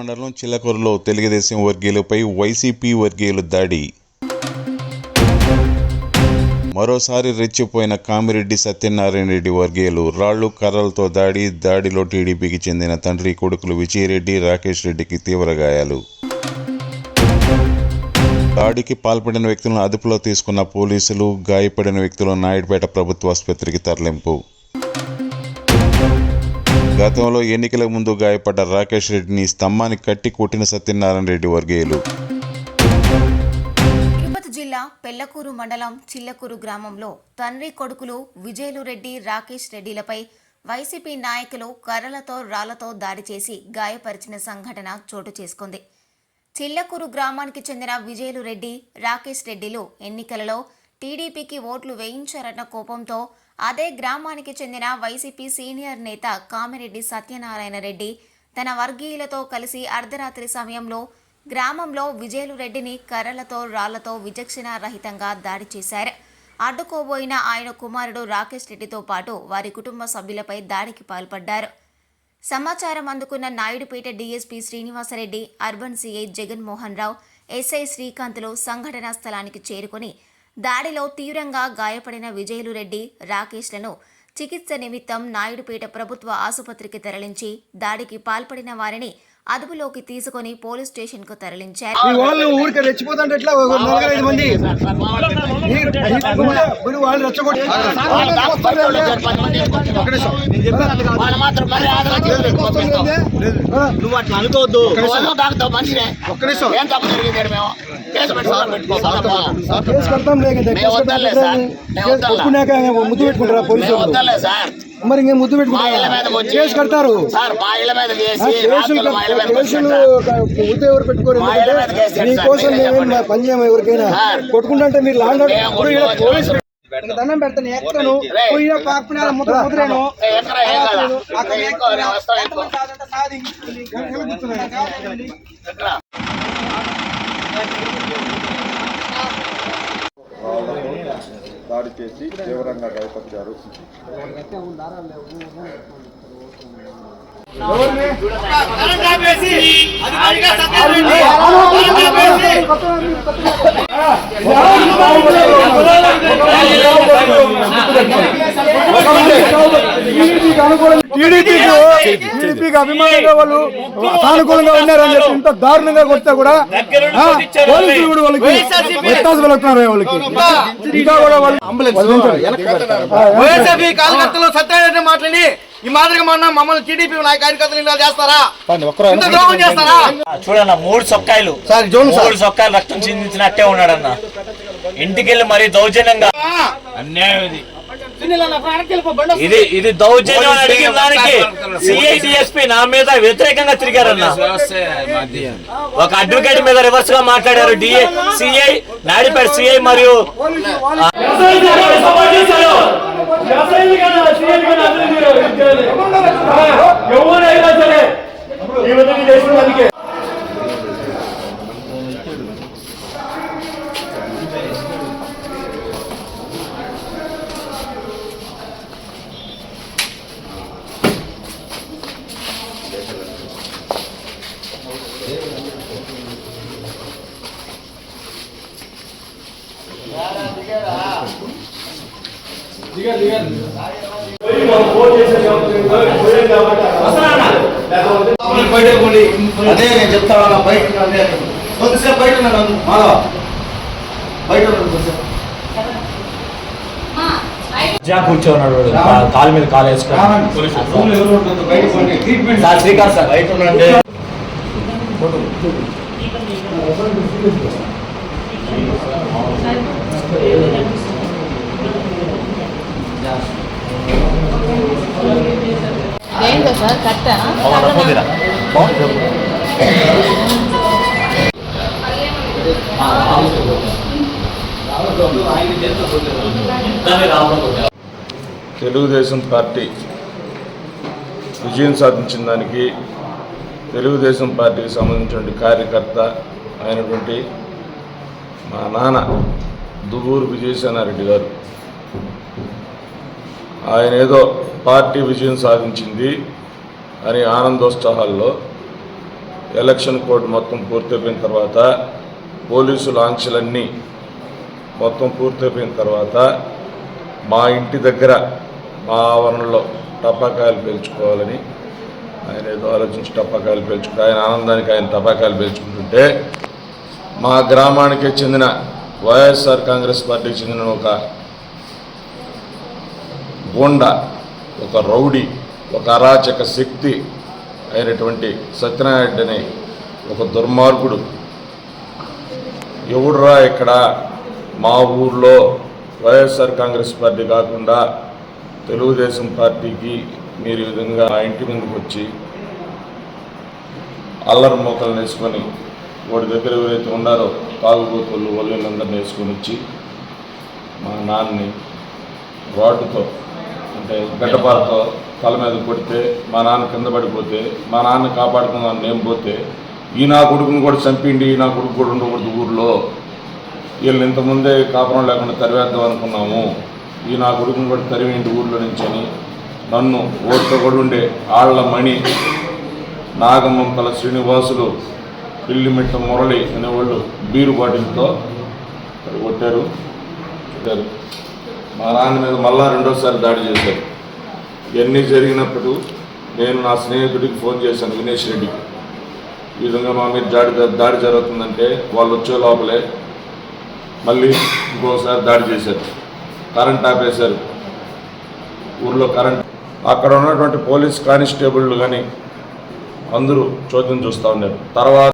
మండలం చిల్లకూరులో తెలుగుదేశం వర్గీయులపై వైసీపీ వర్గీయులు దాడి. మరోసారి రెచ్చిపోయిన కామిరెడ్డి సత్యనారాయణ రెడ్డి వర్గీయులు రాళ్ళు కర్రలతో దాడి దాడిలో టీడీపీకి చెందిన తండ్రి కొడుకులు విజయరెడ్డి రాకేష్ రెడ్డికి తీవ్ర గాయాలు. దాడికి పాల్పడిన వ్యక్తులను అదుపులో తీసుకున్న పోలీసులు గాయపడిన వ్యక్తులు నాయుడుపేట ప్రభుత్వ ఆసుపత్రికి తరలింపు. గతంలో ఎన్నికల ముందు గాయపడ్డ రాకేష్ రెడ్డిని స్తంభానికి కట్టి కొట్టిన సత్యనారాయణ రెడ్డి వర్గీయులు. జిల్లా పెళ్ళకూరు మండలం చిల్లకూరు గ్రామంలో తండ్రి కొడుకులు విజయలు రెడ్డి రాకేష్ రెడ్డిలపై వైసీపీ నాయకులు కర్రలతో రాళ్ళతో దాడి చేసి గాయపరిచిన సంఘటన చోటు చేసుకుంది. చిల్లకూరు గ్రామానికి చెందిన విజయలు రెడ్డి రాకేష్ రెడ్డిలు ఎన్నికలలో టీడీపీకి ఓట్లు వేయించారన్న కోపంతో అదే గ్రామానికి చెందిన వైసీపీ సీనియర్ నేత కామిరెడ్డి సత్యనారాయణ రెడ్డి తన వర్గీయులతో కలిసి అర్ధరాత్రి సమయంలో గ్రామంలో విజయలు రెడ్డిని కర్రలతో రాళ్ళతో విచక్షణ రహితంగా దాడి చేశారు. అడ్డుకోబోయిన ఆయన కుమారుడు రాకేష్ రెడ్డితో పాటు వారి కుటుంబ సభ్యులపై దాడికి పాల్పడ్డారు. సమాచారం అందుకున్న Naidupeta DSP Srinivasa Reddy urban CI Jaganmohan Rao SI శ్రీకాంత్లు సంఘటనా స్థలానికి చేరుకుని దాడిలో తీవ్రంగా గాయపడిన విజయలు రెడ్డి రాకేష్లను చికిత్స నిమిత్తం నాయుడుపేట ప్రభుత్వ ఆసుపత్రికి తరలించి దాడికి పాల్పడిన వారిని అదుపులోకి తీసుకుని పోలీస్ తరలించారు మరి ఆదరణ చేయలేదు. నువ్వు అట్లా అనుకోవద్దు ఒక్క నిమిషం. ఏం తప్పు జరిగింది మేము ముద్దు పెట్టుకుంటారా సార్ మరి ఇంకేం ముద్దు పెట్టుకుంటారా? కేసు కడతారు. కేసులు ముద్దు ఎవరు పెట్టుకోరు మా కేసు మేమేం. పని చేయము ఎవరికైనా. కొట్టుకుంటే మీరు లాండ్. పోలీసులు దండం పెడతాను ఎక్కుతాను రేయ్. పోయినా పాకపోయినా ముద్ర ముద్రేను? అక్కడ దాడి చేసి తీవ్రంగా గాయపరిచారు. టీడీపీకి వాళ్ళు సానుకూలంగా ఉన్నారని చెప్పి ఇంత దారుణంగా కొడితే కూడా పోలీసులు కూడా వాళ్ళకి వ్యత్యాసం వెళ్తున్నారు వాళ్ళకి. ఇంకా కూడా వాళ్ళు కార్యకర్తలు మాట్లాడి ఈ మాదిరిగా మొన్న మమ్మల్ని టీడీపీ కార్యకర్తలు ఇలా చేస్తారా? చూడన్న మూడు సొక్కాయలు. Sir zone sir. మూడు సొక్కాయలు రక్తం చిందించినట్టే ఉన్నాడన్న ఇంటికెళ్ళి మరి దౌర్జన్యంగా అన్యాయం ఇది. ఇది ఇది దౌర్జన్యం అని అడిగిన దానికి సిఐ డిఎస్పీ నా మీద వ్యతిరేకంగా తిరిగారన్న. ఒక అడ్వకేట్ మీద రివర్స్గా మాట్లాడారు డిఏ సిఐ నాయుడుపేట సిఐ మరియు బయట పోండి. అదే నేను చెప్తా ఉన్నా బయట. కొద్దిసేపు బయట ఉన్నాను మాధవ బయట ఉన్నాను కొద్దిసేపు. జా కూర్చోన్నాడు కాలు మీద కాలు వేసుకొని. రూమ్లో ఎవరు ఉండొద్దు, బయట పోండి. ట్రీట్మెంట్ సార్ శ్రీకాంత్ సార్ బయట ఉండండి. ఏంటో సార్? తెలుగుదేశం పార్టీ విజయం సాధించిన దానికి తెలుగుదేశం పార్టీకి సంబంధించిన కార్యకర్త అయినటువంటి మా నాన్న దువ్వూరు విజయసేనారెడ్డి గారు. ఆయన ఏదో పార్టీ విజయం సాధించింది అని ఆనందోత్సాహాల్లో ఎలక్షన్ కోడ్ మొత్తం పూర్తయిపోయిన తర్వాత పోలీసు లాంచ్లన్నీ మొత్తం పూర్తయిపోయిన తర్వాత మా ఇంటి దగ్గర మా ఆవరణలో టపాకాయలు పేల్చుకోవాలని ఆయన ఏదో ఆలోచించి టపాకాయలు పేల్చుకుంటే ఆయన ఆనందానికి ఆయన టపాకాయలు పేల్చుకుంటుంటే మా గ్రామానికి చెందిన వైఎస్ఆర్ కాంగ్రెస్ పార్టీకి చెందిన ఒక గోండా ఒక రౌడీ ఒక అరాచక శక్తి అయినటువంటి సత్యనారాయణ అనే ఒక దుర్మార్గుడు. ఎవడురా ఇక్కడ మా ఊర్లో వైఎస్ఆర్ కాంగ్రెస్ పార్టీ కాకుండా తెలుగుదేశం పార్టీకి మీరు ఈ విధంగా ఆ ఇంటి ముందుకు వచ్చి అల్లరి మోకలు వేసుకొని వాడి దగ్గర ఎవరైతే ఉన్నారో తాగుబోతులు వల్లులందరినీ వేసుకొని వచ్చి మా నాన్నని రాడ్డుతో అంటే గడ్డపారతో తల మీద కొడితే మా నాన్న కింద పడిపోతే మా నాన్న కాపాడుకుందాం నేను పోతే ఈ నా కొడుకుని కూడా చంపిండి ఈ నా కొడుకు కూడా ఉండకూడదు ఊర్లో. వీళ్ళు ఇంతకుముందే కాపురం లేకుండా తరివేద్దాం అనుకున్నాము. ఈ నా కొడుకుని కూడా తరివేంటి ఊర్లో నుంచి అని నన్ను ఓటుతో కూడా ఉండే ఆళ్ళ మణి నాగమంపల శ్రీనివాసులు పిల్లిమిట్ట మురళి అనేవాళ్ళు బీరు బాటిల్తో కొట్టారు. కొట్టారు. మా నాన్న మీద మళ్ళా రెండోసారి దాడి చేశారు. ఇవన్నీ జరిగినప్పుడు నేను నా స్నేహితుడికి ఫోన్ చేశాను వినేష్ రెడ్డికి. ఈ విధంగా మా మీద దాడి దాడి జరుగుతుందంటే వాళ్ళు వచ్చే లోపలే మళ్ళీ ఇంకోసారి దాడి చేశారు. కరెంట్ ఆపేశారు. ఊర్లో కరెంట్ అక్కడ ఉన్నటువంటి పోలీస్ కానిస్టేబుళ్ళు కానీ అందరూ చోద్యం చూస్తూ ఉన్నారు. తర్వాత